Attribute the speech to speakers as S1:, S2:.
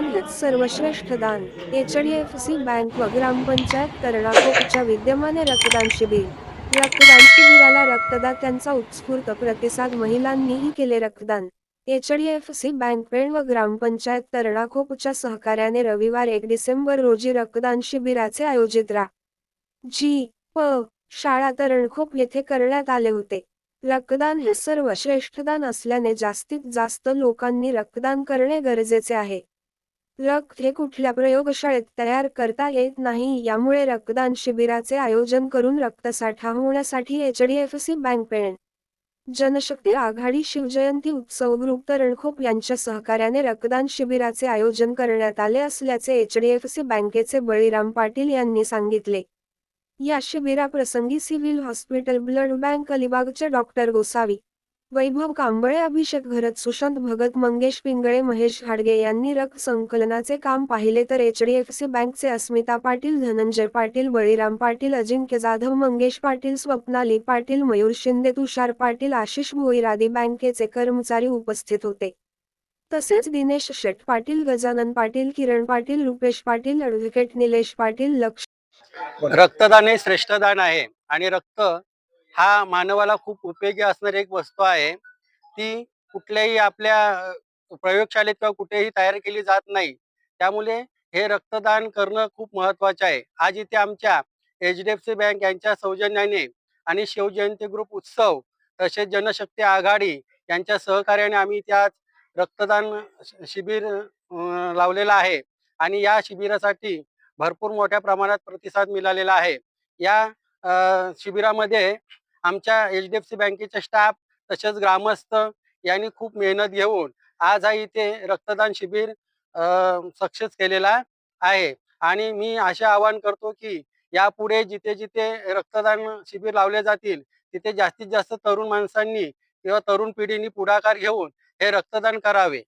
S1: हेच सर्वश्रेष्ठ दान. H D F C bank व ग्रामपंचायत तर्णाकोपच्या विद्यमान रक्तदान शिबिर. रक्तदान शिबिराला रक्तदात्यांचा उत्स्फूर्त प्रतिसाद महिलांनीही केले रक्तदान. H D F C bank Pen व ग्रामपंचायत तरणाखोपच्या सहकार्याने रविवार एक डिसेंबर रोजी रक्तदान शिबिराचे आयोजित रा. जी. प. शाळा तरणखोप येथे करण्यात आले होते. रक्तदान हे सर्वश्रेष्ठदान असल्याने जास्तीत जास्त लोकांनी रक्तदान करणे गरजेचे आहे. रक्त हे कुठल्या प्रयोगशाळेत तयार करता येत नाही यामुळे रक्तदान शिबिराचे आयोजन करून रक्तसाठा होण्यासाठी H D F C bank Pen. Janshakti आघाडी शिवजयंती उत्सव ग्रुप तरणखोप यांच्या सहकार्याने रक्तदान शिबिराचे आयोजन करण्यात आले असल्याचे एच डी एफ सी बँकेचे बळीराम पाटील यांनी सांगितले. या शिबिराप्रसंगी सिव्हिल हॉस्पिटल ब्लड बँक अलिबागचे डॉक्टर गोसावी वैभव कांबळे अभिषेक घरत सुशांत भगत मंगेश पिंगळे महेश हाडगे यांनी रक्त संकलनाचे काम पाहिले तर एचडीएफसी बँकचे अस्मिता पाटील धनंजय पाटील बळीराम पाटील अजिंक्य जाधव मंगेश पाटील स्वप्नाली पाटील मयूर शिंदे तुषार पाटील आशिष भोईर आदी बँकेचे कर्मचारी उपस्थित होते. तसेच दिनेश शेट पाटील गजानन पाटील किरण पाटील रुपेश पाटील ॲडव्होकेट निलेश पाटील लक्ष
S2: रक्तदान हे श्रेष्ठदान आहे आणि रक्त हा मानवाला खूप उपयोगी असणारी एक वस्तू आहे. ती कुठल्याही आपल्या प्रयोगशाळेत किंवा कुठेही तयार केली जात नाही. त्यामुळे हे रक्तदान करणं खूप महत्त्वाचे आहे. आज इथे आमच्या H D F C bank यांच्या सौजन्याने आणि शिवजयंती ग्रुप उत्सव तसेच जनशक्ती आघाडी यांच्या सहकार्याने आम्ही त्या रक्तदान शि- शिबिर लावलेलं आहे. आणि या शिबिरासाठी भरपूर मोठ्या प्रमाणात प्रतिसाद मिळालेला आहे. या शिबिरामध्ये आमच्या एच डी एफ सी बँकेचे स्टाफ तसेच ग्रामस्थ यांनी खूप मेहनत घेऊन आज हा इथे रक्तदान शिबिर सक्सेस केलेला आहे. आणि मी असे आवाहन करतो की यापुढे जिथे जिथे रक्तदान शिबिर लावले जातील तिथे जास्तीत जास्त तरुण माणसांनी किंवा तरुण पिढीने पुढाकार घेऊन हे रक्तदान करावे.